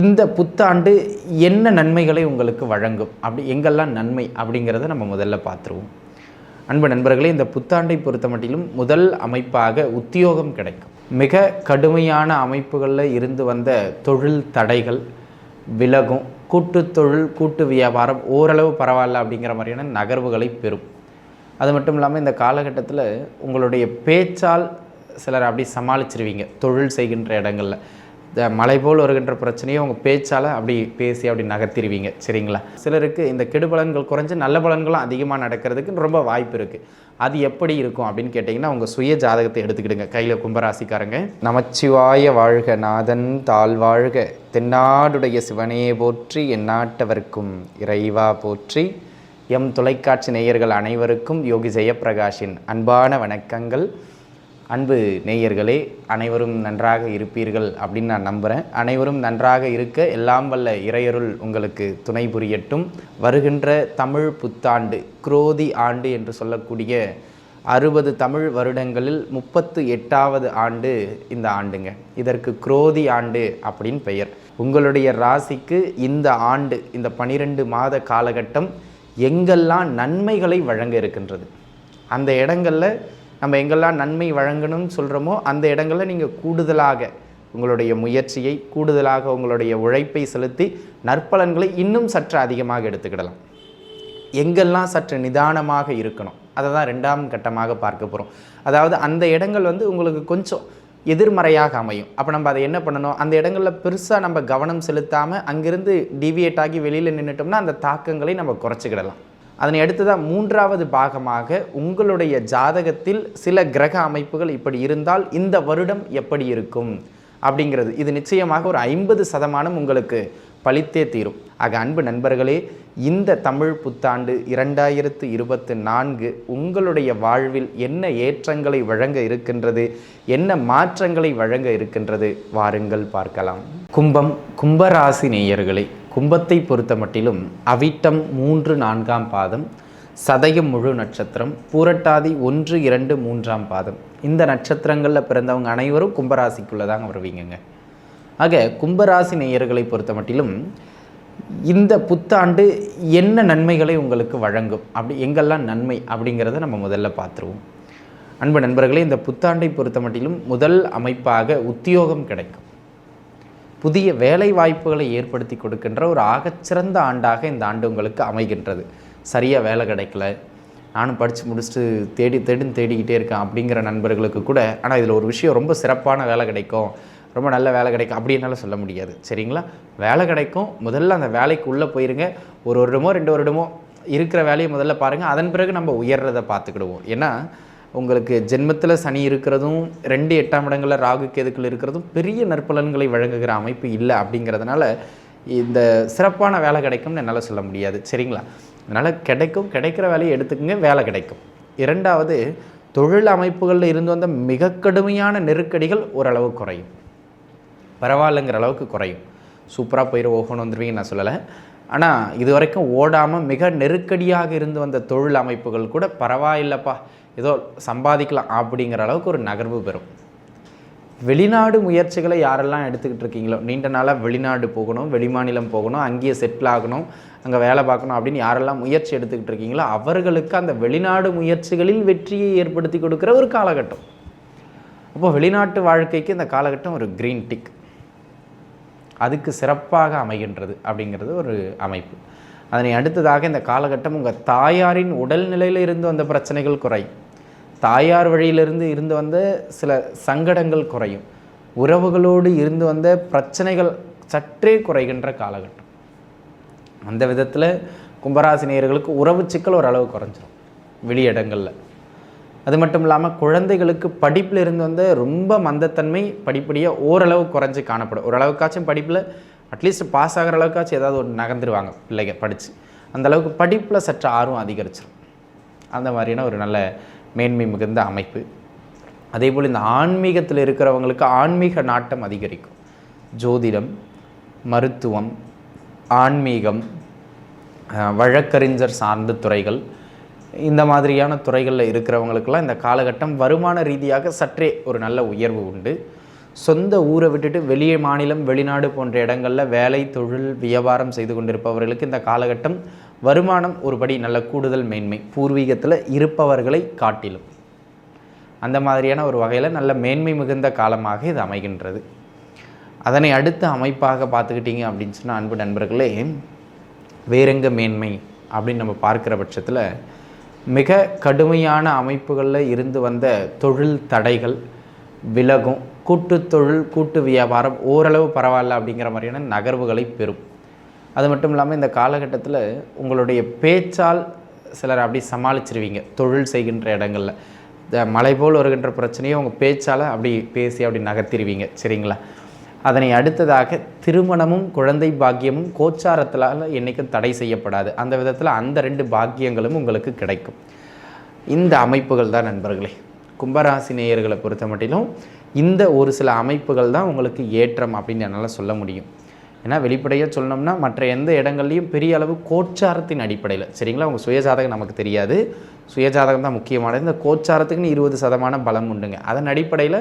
இந்த புத்தாண்டு என்ன நன்மைகளை உங்களுக்கு வழங்கும்? அப்படி எங்கெல்லாம் நன்மை அப்படிங்கிறத நம்ம முதல்ல பார்த்துருவோம். அன்பு நண்பர்களே இந்த புத்தாண்டை பொறுத்த மட்டிலும் முதல் அமைப்பாக உத்தியோகம் கிடைக்கும். மிக கடுமையான அமைப்புகளில் இருந்து வந்த தொழில் தடைகள் விலகும். கூட்டு தொழில் கூட்டு வியாபாரம் ஓரளவு பரவாயில்ல அப்படிங்கிற மாதிரியான நகர்வுகளை பெறும். அது மட்டும் இல்லாமல் இந்த காலகட்டத்தில் உங்களுடைய பேச்சால் சிலர் அப்படி சமாளிச்சிருவீங்க. தொழில் செய்கின்ற இடங்களில். மலை போல் வருகின்ற பிரச்சனையை உங்கள் பேச்சால் அப்படி பேசி அப்படி நகர்த்திடுவீங்க சரிங்களா? சிலருக்கு இந்த கெடு பலன்கள் குறைஞ்சு நல்ல பலன்களும் அதிகமாக நடக்கிறதுக்கு ரொம்ப வாய்ப்பு இருக்குது அது எப்படி இருக்கும் அப்படின்னு கேட்டிங்கன்னா உங்கள் சுய ஜாதகத்தை எடுத்துக்கிடுங்க. கையில் கும்பராசிக்காரங்க நமச்சிவாய வாழ்க நாதன் தாழ் வாழ்க தென்னாடுடைய சிவனே போற்றி எந்நாட்டவர்க்கும் இறைவா போற்றி. எம் தொலைக்காட்சி நேயர்கள் அனைவருக்கும் யோகி ஜெயப்பிரகாஷின் அன்பான வணக்கங்கள். அன்பு நேயர்களே அனைவரும் நன்றாக இருப்பீர்கள் அப்படின்னு நான் நம்புகிறேன் அனைவரும் நன்றாக இருக்க எல்லாம் வல்ல இறையருள் உங்களுக்கு துணை புரியட்டும். வருகின்ற தமிழ் புத்தாண்டு குரோதி ஆண்டு என்று சொல்லக்கூடிய அறுபது தமிழ் வருடங்களில் முப்பத்து எட்டாவது ஆண்டு இந்த ஆண்டுங்க. இதற்கு குரோதி ஆண்டு அப்படின்னு பெயர். உங்களுடைய ராசிக்கு இந்த ஆண்டு இந்த பனிரெண்டு மாத காலகட்டம் எங்கெல்லாம் நன்மைகளை வழங்க இருக்கின்றது? அந்த இடங்களில் நம்ம எங்கெல்லாம் நன்மை வழங்கணும்னு சொல்கிறோமோ அந்த இடங்களில் நீங்கள் கூடுதலாக உங்களுடைய முயற்சியை கூடுதலாக உங்களுடைய உழைப்பை செலுத்தி நற்பலன்களை இன்னும் சற்று அதிகமாக எடுத்துக்கிடலாம். எங்கெல்லாம் சற்று நிதானமாக இருக்கணும் அதை தான் ரெண்டாம் கட்டமாக பார்க்க போகிறோம் அதாவது அந்த இடங்கள் வந்து உங்களுக்கு கொஞ்சம் எதிர்மறையாக அமையும். அப்போ நம்ம அதை என்ன பண்ணணும்? அந்த இடங்களில் பெருசாக நம்ம கவனம் செலுத்தாமல் அங்கிருந்து டிவியேட் ஆகி வெளியில் நின்றுட்டோம்னா அந்த தாக்கங்களை நம்ம குறைச்சிக்கிடலாம். அதனை அடுத்ததாக மூன்றாவது பாகமாக உங்களுடைய ஜாதகத்தில் சில கிரக அமைப்புகள் இப்படி இருந்தால் இந்த வருடம் எப்படி இருக்கும்? அப்படிங்கிறது. இது நிச்சயமாக ஒரு ஐம்பது சதமானம் உங்களுக்கு பலித்தே தீரும். ஆக அன்பு நண்பர்களே இந்த தமிழ் புத்தாண்டு இரண்டாயிரத்து இருபத்து நான்கு உங்களுடைய வாழ்வில் என்ன ஏற்றங்களை வழங்க இருக்கின்றது? என்ன மாற்றங்களை வழங்க இருக்கின்றது? வாருங்கள் பார்க்கலாம். கும்பம் கும்பராசி நேயர்களே கும்பத்தை பொறுத்த மட்டிலும் அவிட்டம் மூன்று நான்காம் பாதம் சதயம் முழு நட்சத்திரம் பூரட்டாதி ஒன்று இரண்டு மூன்றாம் பாதம். இந்த நட்சத்திரங்களில் பிறந்தவங்க அனைவரும் கும்பராசிக்குள்ளே தாங்க வருவீங்கங்க. ஆக கும்பராசி நேயர்களை பொறுத்த மட்டிலும் இந்த புத்தாண்டு என்ன நன்மைகளை உங்களுக்கு வழங்கும்? அப்படி எங்கெல்லாம் நன்மை அப்படிங்கிறத நம்ம முதல்ல பார்த்துருவோம். அன்பு நண்பர்களே இந்த புத்தாண்டை பொறுத்த மட்டிலும் முதல் அமைப்பாக உத்தியோகம் கிடைக்கும். புதிய வேலை வாய்ப்புகளை ஏற்படுத்தி கொடுக்கின்ற ஒரு ஆகச்சிறந்த ஆண்டாக இந்த ஆண்டு உங்களுக்கு அமைகின்றது. சரியாக வேலை கிடைக்கல. நானும் படித்து முடிச்சுட்டு தேடி தேடின்னு தேடிக்கிட்டே இருக்கேன் அப்படிங்கிற நண்பர்களுக்கு கூட. ஆனால் இதில் ஒரு விஷயம் ரொம்ப சிறப்பான வேலை கிடைக்கும். ரொம்ப நல்ல வேலை கிடைக்கும் அப்படின்னால சொல்ல முடியாது. சரிங்களா? வேலை கிடைக்கும். முதல்ல அந்த வேலைக்கு உள்ளே போயிருங்க. ஒரு வருடமோ ரெண்டு வருடமோ இருக்கிற வேலையை முதல்ல பாருங்கள் அதன் பிறகு நம்ம உயர்றதை பார்த்துக்கிடுவோம். ஏன்னா உங்களுக்கு ஜென்மத்தில் சனி இருக்கிறதும் ரெண்டு எட்டாம் இடங்களில் ராகு கேதுக்கள் இருக்கிறதும் பெரிய நற்பலன்களை வழங்குகிற அமைப்பு இல்லை அப்படிங்கிறதுனால இந்த சிறப்பான வேலை கிடைக்கும்னு என்னால் சொல்ல முடியாது. சரிங்களா? அதனால் கிடைக்கும் கிடைக்கிற வேலையை எடுத்துக்கங்க வேலை கிடைக்கும். இரண்டாவது தொழில் அமைப்புகளில் இருந்து வந்த மிக கடுமையான நெருக்கடிகள் ஓரளவு குறையும். பரவாயில்லைங்கிற அளவுக்கு குறையும். சூப்பராக போயிட ஓகணும் வந்துருவீங்க நான் சொல்லலை. ஆனால் இது வரைக்கும் ஓடாமல் மிக நெருக்கடியாக இருந்து வந்த தொழில் அமைப்புகள் கூட பரவாயில்லப்பா. ஏதோ சம்பாதிக்கலாம் அப்படிங்கிற அளவுக்கு ஒரு நகர்வு பெறும். வெளிநாடு முயற்சிகளை யாரெல்லாம் எடுத்துக்கிட்டு இருக்கீங்களோ நீண்ட நாளாக வெளிநாடு போகணும் வெளிமாநிலம் போகணும் அங்கேயே செட்டில் ஆகணும் அங்கே வேலை பார்க்கணும் அப்படின்னு யாரெல்லாம் முயற்சி எடுத்துக்கிட்டு இருக்கீங்களோ அவர்களுக்கு அந்த வெளிநாடு முயற்சிகளில் வெற்றியை ஏற்படுத்தி கொடுக்குற ஒரு காலகட்டம். அப்போ வெளிநாட்டு வாழ்க்கைக்கு இந்த காலகட்டம் ஒரு க்ரீன் டிக் அதுக்கு சிறப்பாக அமைகின்றது அப்படிங்கிறது ஒரு அமைப்பு. அதனை அடுத்ததாக இந்த காலகட்டம் உங்கள் தாயாரின் உடல்நிலையில் இருந்து வந்த பிரச்சனைகள் குறையும் தாயார் வழியிலிருந்து இருந்து வந்த சில சங்கடங்கள் குறையும். உறவுகளோடு இருந்து வந்த பிரச்சனைகள் சற்றே குறைகின்ற காலகட்டம். அந்த விதத்தில் கும்பராசினியர்களுக்கு உறவு சிக்கல் ஓரளவு குறைஞ்சிரும் வெளியிடங்களில் அது மட்டும் இல்லாமல் குழந்தைகளுக்கு படிப்பில் இருந்து வந்து ரொம்ப மந்தத்தன்மை படிப்படியாக ஓரளவு குறைஞ்சி காணப்படும். ஓரளவுக்காச்சும் படிப்பில் அட்லீஸ்ட் பாஸ் ஆகிற அளவுக்காச்சும் ஏதாவது ஒரு நகர்ந்துருவாங்க பிள்ளைங்க படித்து அந்த அளவுக்கு படிப்பில் சற்று ஆர்வம் அதிகரிச்சிடும் அந்த மாதிரியான ஒரு நல்ல மேன்மை மிகுந்த அமைப்பு. அதே போல் இந்த ஆன்மீகத்தில் இருக்கிறவங்களுக்கு ஆன்மீக நாட்டம் அதிகரிக்கும். ஜோதிடம் மருத்துவம் ஆன்மீகம் வழக்கறிஞர் சார்ந்த துறைகள். இந்த மாதிரியான துறைகளில் இருக்கிறவங்களுக்கெல்லாம் இந்த காலகட்டம் வருமான ரீதியாக சற்றே ஒரு நல்ல உயர்வு உண்டு. சொந்த ஊரை விட்டுட்டு வெளியே மாநிலம் வெளிநாடு போன்ற இடங்களில் வேலை தொழில் வியாபாரம் செய்து கொண்டிருப்பவர்களுக்கு இந்த காலகட்டம் வருமானம் ஒருபடி நல்ல கூடுதல் மேன்மை. பூர்வீகத்தில் இருப்பவர்களை காட்டிலும். அந்த மாதிரியான ஒரு வகையில் நல்ல மேன்மை மிகுந்த காலமாக இது அமைகின்றது. அதனை அடுத்த அமைப்பாக பார்த்துக்கிட்டிங்க அப்படின்னு சொன்னால் அன்பு நண்பர்களே வேறெங்க மேன்மை அப்படின்னு நம்ம பார்க்குற பட்சத்தில் மிக கடுமையான அமைப்புகளில் இருந்து வந்த தொழில் தடைகள் விலகும் கூட்டு தொழில் கூட்டு வியாபாரம் ஓரளவு பரவாயில்ல அப்படிங்கிற மாதிரியான நகர்வுகளை பெறும். அது மட்டும் இல்லாமல் இந்த காலகட்டத்தில் உங்களுடைய பேச்சால் சிலர் அப்படி சமாளிச்சிருவீங்க. தொழில் செய்கின்ற இடங்களில். இந்த மலை போல் வருகின்ற பிரச்சனையை உங்கள் பேச்சால் அப்படி பேசி அப்படி நகர்த்திடுவீங்க சரிங்களா? அதனை அடுத்ததாக திருமணமும் குழந்தை பாக்கியமும் கோச்சாரத்திலால் என்றைக்கும் தடை செய்யப்படாது. அந்த விதத்தில் அந்த ரெண்டு பாக்கியங்களும் உங்களுக்கு கிடைக்கும். இந்த அமைப்புகள் தான் நண்பர்களே. கும்பராசி நேயர்களை பொறுத்த மட்டிலும் இந்த ஒரு சில அமைப்புகள் தான் உங்களுக்கு ஏற்றம் அப்படின்னு என்னால் சொல்ல முடியும். ஏன்னா வெளிப்படையாக சொல்லணும்னா மற்ற எந்த இடங்கள்லையும் பெரிய அளவு கோச்சாரத்தின் அடிப்படையில். சரிங்களா? உங்கள் சுயஜாதகம் நமக்கு தெரியாது. சுயஜாதகம் தான் முக்கியமானது. இந்த கோச்சாரத்துக்குன்னு இருபது சதமான பலம் உண்டுங்க. அதன் அடிப்படையில்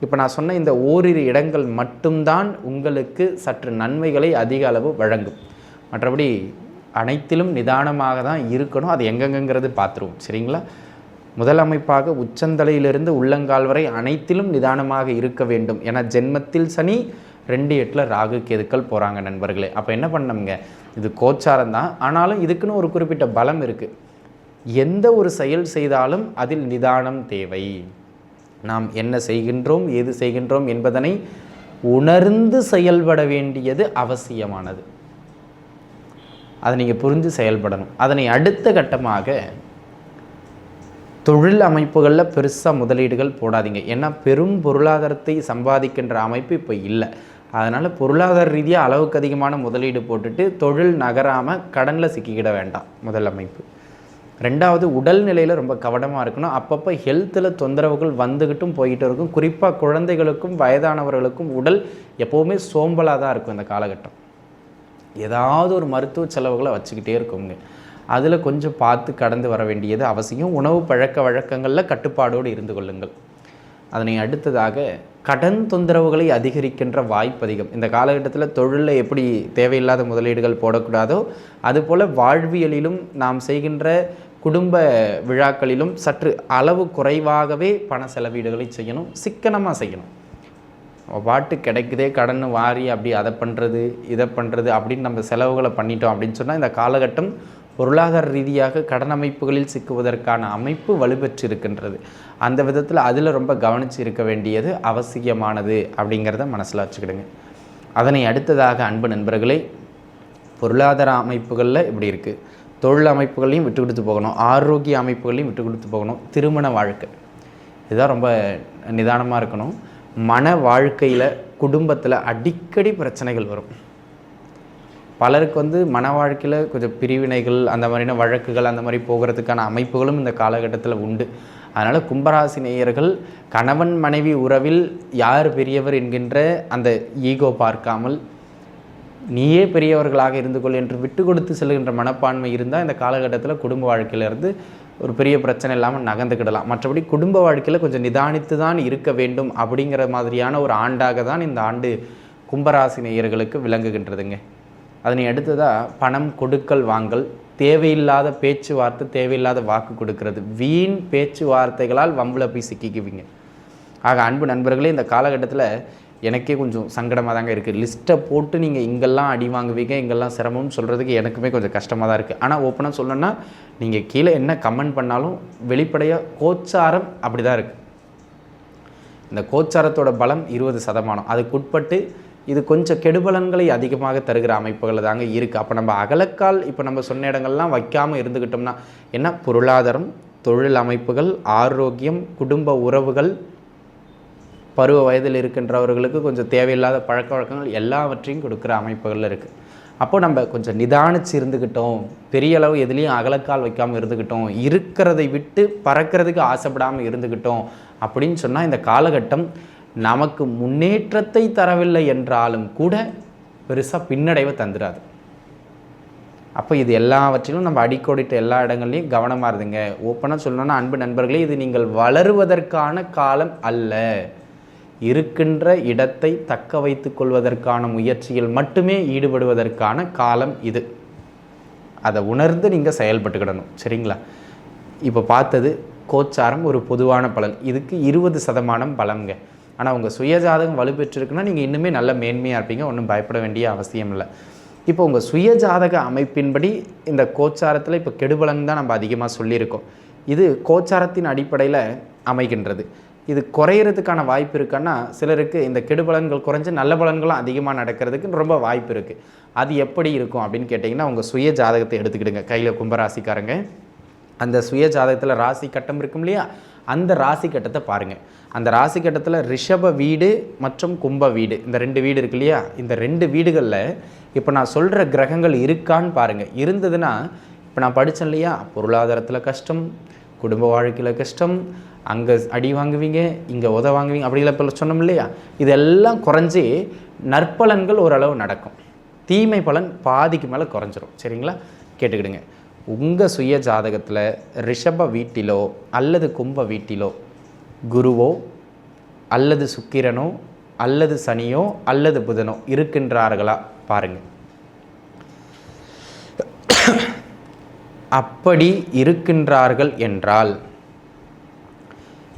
இப்போ நான் சொன்ன இந்த ஓரிரு இடங்கள் மட்டும்தான் உங்களுக்கு சற்று நன்மைகளை அதிக அளவு வழங்கும். மற்றபடி அனைத்திலும் நிதானமாக தான் இருக்கணும். அது எங்கெங்கிறது பார்த்துருவோம். சரிங்களா? முதலமைப்பாக உச்சந்தலையிலிருந்து உள்ளங்கால் வரை அனைத்திலும் நிதானமாக இருக்க வேண்டும். ஏன்னா ஜென்மத்தில் சனி ரெண்டு எட்டில் ராகு கேதுக்கள் போகிறாங்க நண்பர்களே. அப்போ என்ன பண்ணோம்ங்க இது கோச்சாரம் தான். ஆனாலும் இதுக்குன்னு ஒரு குறிப்பிட்ட பலம் இருக்குது எந்த ஒரு செயல் செய்தாலும் அதில் நிதானம் தேவை. நாம் என்ன செய்கின்றோம் ஏது செய்கின்றோம் என்பதனை உணர்ந்து செயல்பட வேண்டியது அவசியமானது. அதை நீங்கள் புரிந்து செயல்படணும். அதனை அடுத்த கட்டமாக தொழில் அமைப்புகளில் பெருசாக முதலீடுகள் போடாதீங்க. ஏன்னா பெரும் பொருளாதாரத்தை சம்பாதிக்கின்ற அமைப்பு இப்போ இல்லை. அதனால் பொருளாதார ரீதியாக அளவுக்கு அதிகமான முதலீடு போட்டுட்டு தொழில் நகராமல் கடனில் சிக்கிக்கிட வேண்டாம் முதல் அமைப்பு. ரெண்டாவது உடல்நிலையில் ரொம்ப கவனமாக இருக்கணும். அப்பப்போ ஹெல்த்தில் தொந்தரவுகள் வந்துக்கிட்டும் போய்கிட்டு இருக்கும். குறிப்பாக குழந்தைகளுக்கும் வயதானவர்களுக்கும் உடல் எப்போவுமே சோம்பலாக தான் இருக்கும் இந்த காலகட்டம். ஏதாவது ஒரு மருத்துவ செலவுகளை வச்சுக்கிட்டே இருக்குங்க. அதில் கொஞ்சம் பார்த்து கடந்து வர வேண்டியது அவசியம். உணவு பழக்க வழக்கங்களில் கட்டுப்பாடோடு இருந்து கொள்ளுங்கள். அதனை அடுத்ததாக கடன் தொந்தரவுகளை அதிகரிக்கின்ற வாய்ப்பு அதிகம். இந்த காலகட்டத்தில் தொழிலில் எப்படி தேவையில்லாத முதலீடுகள் போடக்கூடாதோ அதுபோல் வாழ்வியலிலும் நாம் செய்கின்ற குடும்ப விழாக்களிலும் சற்று அளவு குறைவாகவே பண செலவீடுகளை செய்யணும் சிக்கனமாக செய்யணும். பாட்டு கிடைக்குதே கடன் வாரி அப்படி அதை பண்ணுறது இதை பண்ணுறது அப்படின்னு நம்ம செலவுகளை பண்ணிட்டோம் அப்படின்னு சொன்னால் இந்த காலகட்டம் பொருளாதார ரீதியாக கடன் அமைப்புகளில் சிக்குவதற்கான அமைப்பு வலுப்பெற்றிருக்கின்றது அந்த விதத்தில் அதில் ரொம்ப கவனித்து இருக்க வேண்டியது அவசியமானது அப்படிங்கிறத மனசில் வச்சுக்கிடுங்க. அதனை அடுத்ததாக அன்பு நண்பர்களே பொருளாதார அமைப்புகளில் இப்படி இருக்குது தொழில் அமைப்புகளையும் விட்டு கொடுத்து போகணும். ஆரோக்கிய அமைப்புகளையும் விட்டு கொடுத்து போகணும். திருமண வாழ்க்கை. இதுதான் ரொம்ப நிதானமாக இருக்கணும். மன வாழ்க்கையில் குடும்பத்தில் அடிக்கடி பிரச்சனைகள் வரும். பலருக்கு வந்து மன வாழ்க்கையில் கொஞ்சம் பிரிவினைகள் அந்த மாதிரியான வழக்குகள் அந்த மாதிரி போகிறதுக்கான அமைப்புகளும் இந்த காலகட்டத்தில் உண்டு. அதனால் கும்பராசி நேயர்கள் கணவன் மனைவி உறவில் யார் பெரியவர் என்கின்ற அந்த ஈகோ பார்க்காமல் நீயே பெரியவர்களாக இருந்து கொள் என்று விட்டு கொடுத்து செல்கின்ற மனப்பான்மை இருந்தால் இந்த காலகட்டத்தில் குடும்ப வாழ்க்கையிலேருந்து ஒரு பெரிய பிரச்சனை இல்லாமல் நகர்ந்துக்கிடலாம். மற்றபடி குடும்ப வாழ்க்கையில் கொஞ்சம் நிதானித்து தான் இருக்க வேண்டும் அப்படிங்கிற மாதிரியான ஒரு ஆண்டாக தான் இந்த ஆண்டு கும்பராசி நேயர்களுக்கு விளங்குகின்றதுங்க. அதனை அடுத்ததாக பணம் கொடுக்கல் வாங்கல். தேவையில்லாத பேச்சுவார்த்தை தேவையில்லாத வாக்கு கொடுக்கறது. வீண் பேச்சுவார்த்தைகளால் வம்பில் போய் சிக்கிக்குவீங்க. ஆக அன்பு நண்பர்களே இந்த காலகட்டத்தில் எனக்கே கொஞ்சம் சங்கடமாக தாங்க இருக்குது லிஸ்ட்டை போட்டு நீங்கள் இங்கெல்லாம் அடி வாங்குவீங்க இங்கெல்லாம் சிரமம்னு சொல்கிறதுக்கு எனக்குமே கொஞ்சம் கஷ்டமாக தான் இருக்குது ஆனால் ஓப்பனாக சொல்லணும்னா நீங்கள் கீழே என்ன கமெண்ட் பண்ணாலும் வெளிப்படையாக கோச்சாரம் அப்படி தான் இருக்குது இந்த கோச்சாரத்தோட பலம் இருபது சதமானம். அதுக்குட்பட்டு இது கொஞ்சம் கெடுபலன்களை அதிகமாக தருகிற அமைப்புகள் தாங்க இருக்குது அப்போ நம்ம அகலக்கால் இப்போ நம்ம சொன்ன இடங்கள்லாம் வைக்காமல் இருந்துக்கிட்டோம்னா என்ன? பொருளாதாரம் தொழில் அமைப்புகள் ஆரோக்கியம் குடும்ப உறவுகள் பருவ வயதில் இருக்கின்றவர்களுக்கு கொஞ்சம் தேவையில்லாத பழக்க வழக்கங்கள் எல்லாவற்றையும் கொடுக்குற அமைப்புகள் இருக்குது அப்போ நம்ம கொஞ்சம் நிதானிச்சு இருந்துக்கிட்டோம் பெரிய அளவு எதுலேயும் அகலக்கால் வைக்காமல் இருந்துக்கிட்டோம் இருக்கிறதை விட்டு பறக்கிறதுக்கு ஆசைப்படாமல் இருந்துக்கிட்டோம் அப்படின்னு சொன்னால் இந்த காலகட்டம் நமக்கு முன்னேற்றத்தை தரவில்லை என்றாலும் கூட பெருசாக பின்னடைவை தந்துடாது. அப்போ இது எல்லாவற்றிலும் நம்ம அடிக்கோடிட்ட எல்லா இடங்கள்லையும் கவனமாக இருந்துங்க. ஓப்பனாக சொல்லணும்னா அன்பு நண்பர்களே இது நீங்கள் வளருவதற்கான காலம் அல்ல. இருக்கின்ற இடத்தை தக்க வைத்து கொள்வதற்கான முயற்சியில் மட்டுமே ஈடுபடுவதற்கான காலம் இது. அதை உணர்ந்து நீங்கள் செயல்பட்டுக்கிடணும். சரிங்களா? இப்போ பார்த்தது கோச்சாரம் ஒரு பொதுவான பலன். இதுக்கு இருபது சதமானம் பலங்க ஆனால் உங்கள் சுயஜாதகம் வலுப்பெற்றிருக்குன்னா நீங்கள் இன்னுமே நல்ல மேன்மையாக இருப்பீங்க. ஒன்றும் பயப்பட வேண்டிய அவசியம் இல்லை. இப்போ உங்கள் சுயஜாதக அமைப்பின்படி இந்த கோச்சாரத்தில் இப்போ கெடுபலன் தான் நம்ம அதிகமாக சொல்லியிருக்கோம். இது கோச்சாரத்தின் அடிப்படையில் அமைகின்றது. இது குறையிறதுக்கான வாய்ப்பு இருக்கான்னா சிலருக்கு இந்த கெடுபலன்கள் குறைஞ்சு நல்ல பலன்களும் அதிகமாக நடக்கிறதுக்கு ரொம்ப வாய்ப்பு இருக்குது அது எப்படி இருக்கும் அப்படின்னு கேட்டிங்கன்னா உங்கள் சுய ஜாதகத்தை எடுத்துக்கிடுங்க. கையில் கும்பராசிக்காரங்க. அந்த சுய ஜாதகத்தில் ராசி கட்டம் இருக்கும் இல்லையா? அந்த ராசி கட்டத்தை பாருங்கள் அந்த ராசி கட்டத்தில் ரிஷப வீடு மற்றும் கும்ப வீடு. இந்த ரெண்டு வீடு இருக்கு இல்லையா? இந்த ரெண்டு வீடுகளில் இப்போ நான் சொல்கிற கிரகங்கள் இருக்கான்னு பாருங்கள் இருந்ததுன்னா இப்போ நான் படித்தேன் இல்லையா? பொருளாதாரத்தில் கஷ்டம் குடும்ப வாழ்க்கையில் கஷ்டம் அங்கே அடி வாங்குவீங்க இங்கே உத வாங்குவீங்க அப்படிலாம் இப்போ சொன்னோம் இல்லையா? இதெல்லாம் குறைஞ்சி நற்பலன்கள் ஓரளவு நடக்கும். தீமை பலன் பாதிக்கு மேலே குறைஞ்சிரும். சரிங்களா? கேட்டுக்கிடுங்க. உங்கள் சுய ஜாதகத்தில் ரிஷப வீட்டிலோ அல்லது கும்ப வீட்டிலோ குருவோ அல்லது சுக்கிரனோ அல்லது சனியோ அல்லது புதனோ இருக்கின்றார்களா? பாருங்கள் அப்படி இருக்கின்றார்கள் என்றால்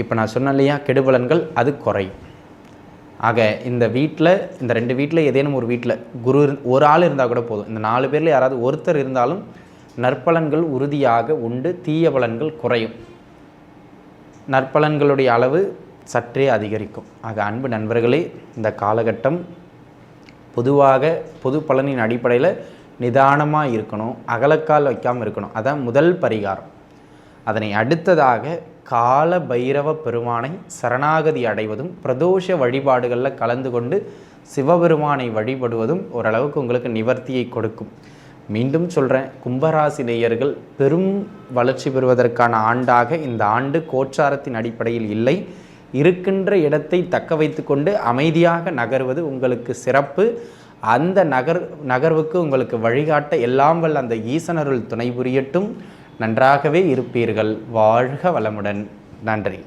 இப்போ நான் சொன்னேன் இல்லையா கெடுபலன்கள் அது குறையும். ஆக இந்த வீட்டில் இந்த ரெண்டு வீட்டில் ஏதேனும் ஒரு வீட்டில் குரு ஒரு ஆள் இருந்தால் கூட போதும். இந்த நாலு பேரில் யாராவது ஒருத்தர் இருந்தாலும் நற்பலன்கள் உறுதியாக உண்டு தீய பலன்கள் குறையும். நற்பலன்களுடைய அளவு சற்றே அதிகரிக்கும். ஆக அன்பு நண்பர்களே இந்த காலகட்டம் பொதுவாக பொது பலனின் அடிப்படையில் நிதானமாக இருக்கணும் அகலக்கால் வைக்காமல் இருக்கணும். அதான் முதல் பரிகாரம். அதனை அடுத்ததாக கால பைரவ பெருமானை சரணாகதி அடைவதும் பிரதோஷ வழிபாடுகளில் கலந்து கொண்டு சிவபெருமானை வழிபடுவதும் ஓரளவுக்கு உங்களுக்கு நிவர்த்தியை கொடுக்கும். மீண்டும் சொல்கிறேன் கும்பராசி நேயர்கள் பெரும் வளர்ச்சி பெறுவதற்கான ஆண்டாக இந்த ஆண்டு கோச்சாரத்தின் அடிப்படையில் இல்லை. இருக்கின்ற இடத்தை தக்க வைத்துக்கொண்டு அமைதியாக நகர்வது உங்களுக்கு சிறப்பு. அந்த நகர் நகர்வுக்கு உங்களுக்கு வழிகாட்ட எல்லாம் வல்ல அந்த ஈசனருள் துணை புரியட்டும். நன்றாகவே இருப்பீர்கள். வாழ்க வளமுடன். நன்றி.